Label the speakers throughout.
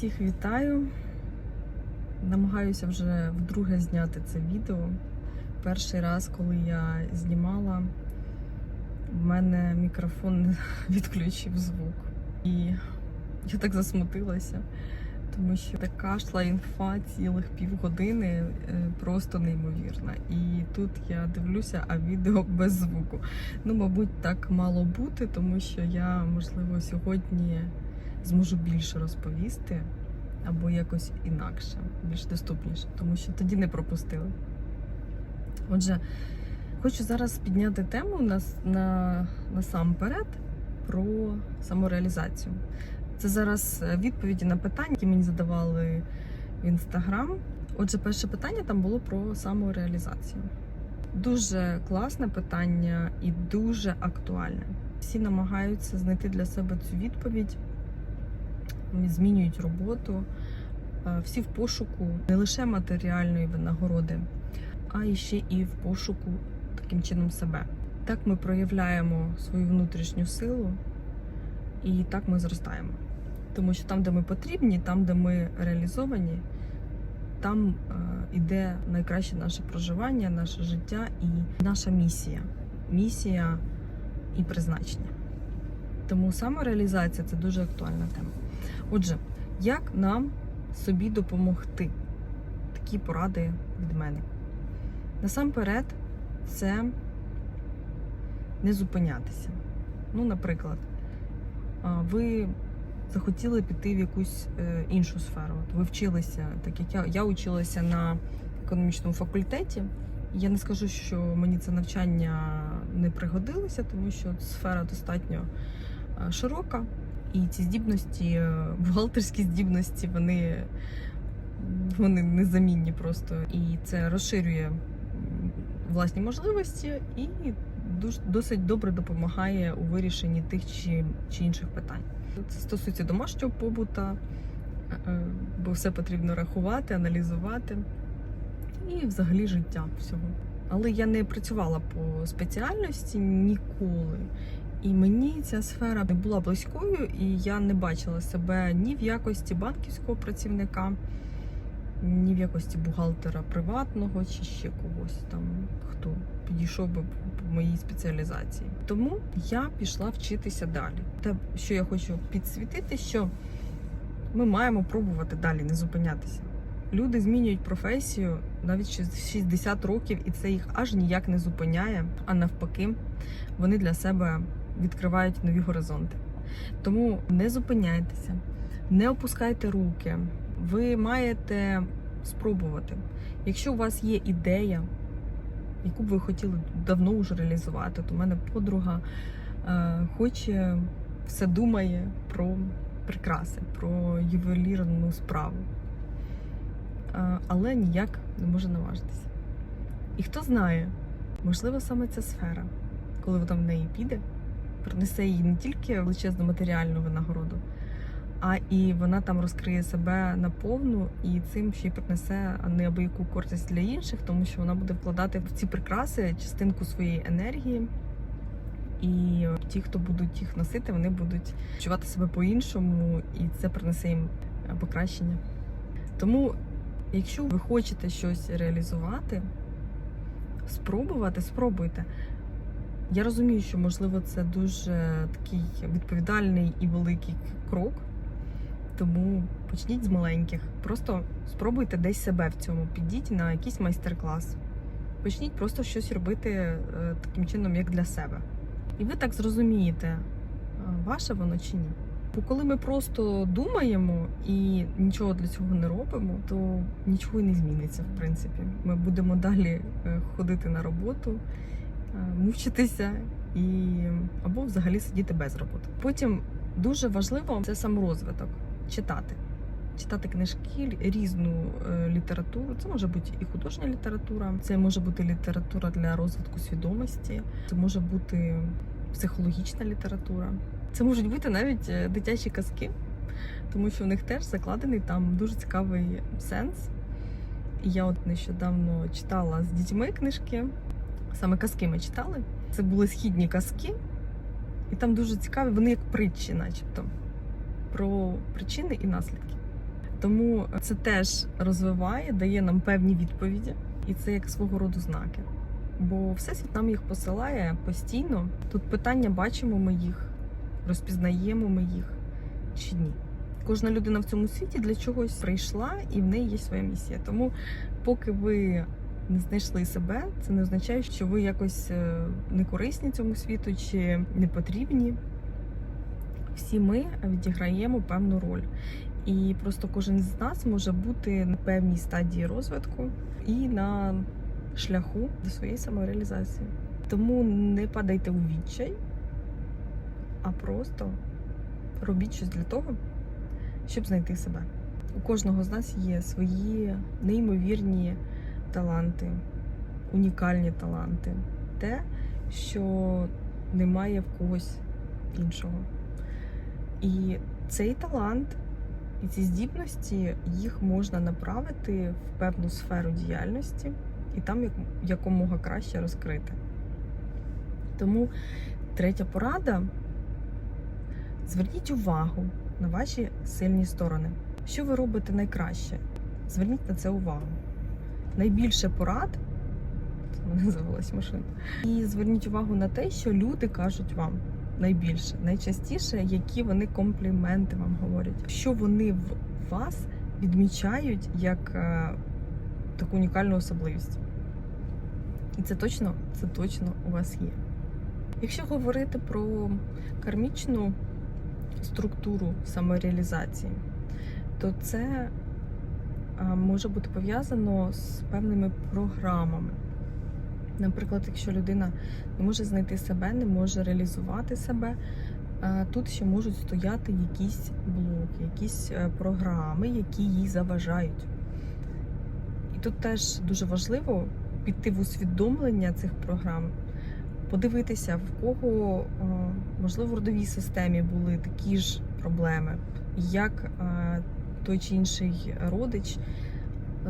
Speaker 1: Всіх вітаю. Намагаюся вже вдруге зняти це відео. Перший раз, коли я знімала, в мене мікрофон відключив звук. І я так засмутилася, тому що така йшла інфа цілих півгодини, е, просто неймовірна. І тут я дивлюся, а відео без звуку. Ну, мабуть, так мало бути, тому що я, можливо, сьогодні зможу більше розповісти або якось інакше, більш доступніше, тому що тоді не пропустили. Отже, хочу зараз підняти тему на, на, насамперед про самореалізацію. Це зараз е, відповіді на питання, які мені задавали в інстаграм. Отже, перше питання там було про самореалізацію. Дуже класне питання і дуже актуальне. Всі намагаються знайти для себе цю відповідь, змінюють роботу. Е, Всі в пошуку не лише матеріальної винагороди, а ще і в пошуку таким чином себе. Так ми проявляємо свою внутрішню силу, і так ми зростаємо. Тому що там, де ми потрібні, там, де ми реалізовані, там е, іде найкраще наше проживання, наше життя і наша місія. Місія і призначення. Тому самореалізація це дуже актуальна тема. Отже, як нам собі допомогти? Такі поради від мене. Насамперед, це не зупинятися. Ну, наприклад, ви захотіли піти в якусь е, іншу сферу. Ви вчилися, так як я, я училася на економічному факультеті. Я не скажу, що мені це навчання не пригодилося, тому що сфера достатньо широка, і ці здібності, е, бухгалтерські здібності, вони, вони незамінні просто. І це розширює власні можливості і досить добре допомагає у вирішенні тих чи, чи інших питань. Це стосується домашнього побута, е, бо все потрібно рахувати, аналізувати і взагалі життя всього. Але я не працювала по спеціальності ніколи. І мені ця сфера не була близькою, і я не бачила себе ні в якості банківського працівника, ні в якості бухгалтера приватного чи ще когось там, хто підійшов би по моїй спеціалізації. Тому я пішла вчитися далі. Те, що я хочу підсвітити, що ми маємо пробувати далі, не зупинятися. Люди змінюють професію навіть з 60 років, і це їх аж ніяк не зупиняє. А навпаки, вони для себе відкривають нові горизонти. Тому не зупиняйтеся, не опускайте руки. Ви маєте спробувати. Якщо у вас є ідея, яку б ви хотіли давно вже реалізувати, то в мене подруга е, хоче все думає про прикраси, про ювелірну справу, е, але ніяк не може наважитися. І хто знає, можливо, саме ця сфера, коли вона в неї піде, принесе їй не тільки величезну матеріальну винагороду, а і вона там розкриє себе наповну і цим ще й принесе неабияку користь для інших, тому що вона буде вкладати в ці прикраси частинку своєї енергії. І ті, хто будуть їх носити, вони будуть відчувати себе по-іншому, і це принесе їм покращення. Тому, якщо ви хочете щось реалізувати, спробувати, спробуйте. Я розумію, що можливо це дуже такий відповідальний і великий крок. Тому почніть з маленьких. Просто спробуйте десь себе в цьому. Підіть на якийсь майстер-клас. Почніть просто щось робити е, таким чином, як для себе. І ви так зрозумієте, е, ваше воно чи ні. Бо коли ми просто думаємо і нічого для цього не робимо, то нічого і не зміниться, в принципі. Ми будемо далі е, ходити на роботу, мучитися і або взагалі сидіти без роботи. Потім дуже важливо це саморозвиток читати. Читати книжки, різну е, літературу. Це може бути і художня література, це може бути література для розвитку свідомості, це може бути психологічна література. Це можуть бути навіть е, дитячі казки, тому що в них теж закладений там дуже цікавий сенс. І я от нещодавно читала з дітьми книжки, саме казки ми читали. Це були східні казки, і там дуже цікаві, вони як притчі, начебто, про причини і наслідки. Тому це теж розвиває, дає нам певні відповіді, і це як свого роду знаки. Бо всесвіт нам їх посилає постійно. Тут питання: бачимо ми їх, розпізнаємо ми їх чи ні. Кожна людина в цьому світі для чогось прийшла, і в неї є своя місія. Тому, поки ви не знайшли себе, це не означає, що ви якось е, не корисні цьому світу чи не потрібні. Всі ми відіграємо певну роль. І просто кожен з нас може бути на певній стадії розвитку і на шляху до своєї самореалізації. Тому не падайте у відчай, а просто робіть щось для того, щоб знайти себе. У кожного з нас є свої неймовірні таланти, унікальні таланти, те, що немає в когось іншого. І цей талант і ці здібності їх можна направити в певну сферу діяльності і там якомога краще розкрити. Тому третя порада: зверніть увагу на ваші сильні сторони. Що ви робите найкраще? Зверніть на це увагу. Найбільше порад, це мене завелась машина. І зверніть увагу на те, що люди кажуть вам найбільше, найчастіше, які вони компліменти вам говорять, що вони в вас відмічають як е, таку унікальну особливість. І це точно, це точно у вас є. Якщо говорити про кармічну структуру самореалізації, то це може бути пов'язано з певними програмами. Наприклад, якщо людина не може знайти себе, не може реалізувати себе, тут ще можуть стояти якісь блоки, якісь е, програми, які їй заважають. І тут теж дуже важливо піти в усвідомлення цих програм, подивитися, в кого, можливо, в родовій системі були такі ж проблеми, як той чи інший родич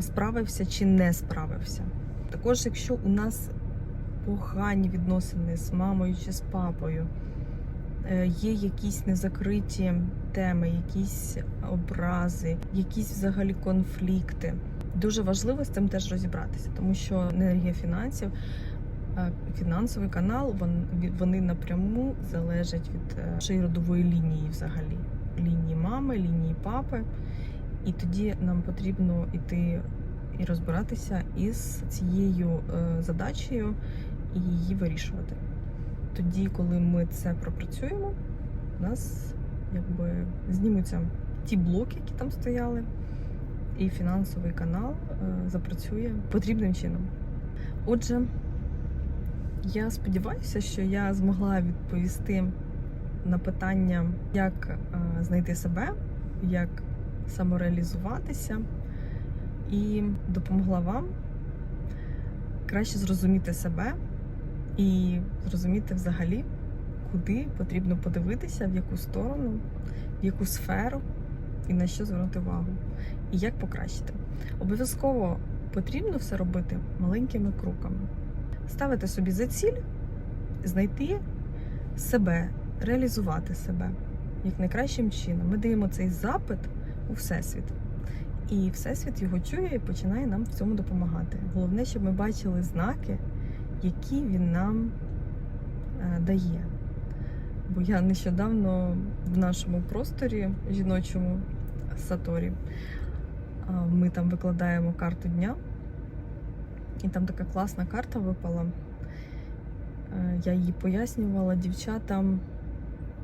Speaker 1: справився чи не справився. Також, якщо у нас погані відносини з мамою чи з папою, е, є якісь незакриті теми, якісь образи, якісь взагалі конфлікти. Дуже важливо з цим теж розібратися, тому що енергія фінансів, е, фінансовий канал, вони напряму залежать від е, нашої родової лінії, взагалі лінії мами, лінії папи. І тоді нам потрібно йти і розбиратися із цією е, задачею і її вирішувати. Тоді, коли ми це пропрацюємо, у нас якби знімуться ті блоки, які там стояли, і фінансовий канал е, запрацює потрібним чином. Отже, я сподіваюся, що я змогла відповісти на питання, як е, знайти себе, як самореалізуватися і допомогла вам краще зрозуміти себе і зрозуміти взагалі, куди потрібно подивитися, в яку сторону, в яку сферу і на що звернути увагу, і як покращити. Обов'язково потрібно все робити маленькими кроками. Ставити собі за ціль, знайти себе, реалізувати себе як найкращим чином. Ми даємо цей запит у Всесвіт. І Всесвіт його чує і починає нам в цьому допомагати. Головне, щоб ми бачили знаки, які він нам е, дає. Бо я нещодавно в нашому просторі жіночому Саторі ми там викладаємо карту дня, і там така класна карта випала. Е, я її пояснювала дівчатам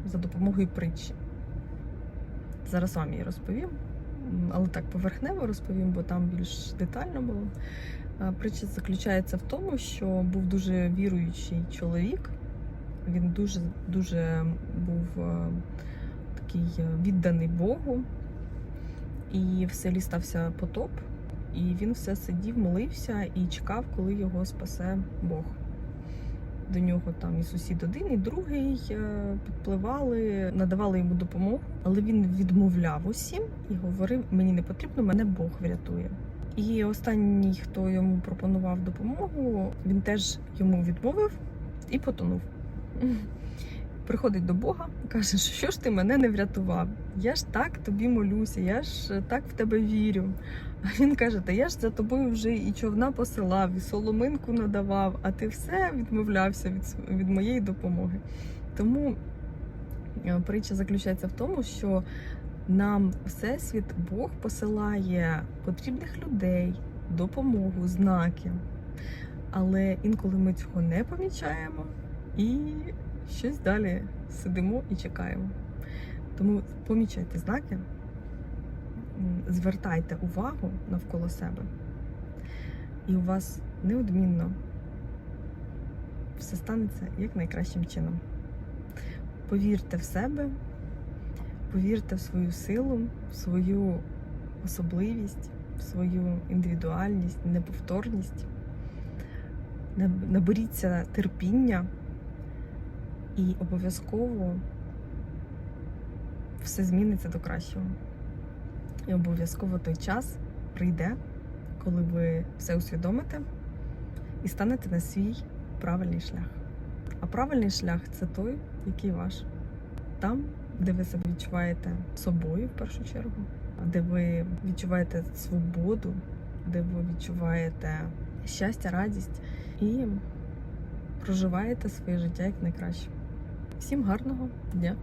Speaker 1: за допомогою притчі. Зараз вам її розповім, але так поверхнево розповім, бо там більш детально було. Причина заключається в тому, що був дуже віруючий чоловік. Він дуже дуже був такий відданий Богу, і в селі стався потоп, і він все сидів, молився і чекав, коли його спасе Бог. До нього там і сусід один, і другий підпливали, надавали йому допомогу, але він відмовляв усім і говорив: мені не потрібно, мене Бог врятує. І останній, хто йому пропонував допомогу, він теж йому відмовив і потонув. Приходить до Бога, каже, що ж ти мене не врятував? Я ж так тобі молюся, я ж так в тебе вірю. А він каже: Та я ж за тобою вже і човна посилав, і соломинку надавав, а ти все відмовлявся від, від моєї допомоги. Тому е, притча заключається в тому, що нам Всесвіт Бог посилає потрібних людей, допомогу, знаки. Але інколи ми цього не помічаємо і щось далі сидимо і чекаємо. Тому помічайте знаки, звертайте увагу навколо себе, і у вас неодмінно все станеться як найкращим чином. Повірте в себе, повірте в свою силу, в свою особливість, в свою індивідуальність, неповторність. Наберіться терпіння і обов'язково все зміниться до кращого. І обов'язково той час прийде, коли ви все усвідомите і станете на свій правильний шлях. А правильний шлях це той, який ваш. Там, де ви себе відчуваєте собою в першу чергу, де ви відчуваєте свободу, де ви відчуваєте щастя, радість і проживаєте своє життя як найкраще. Всім гарного дня!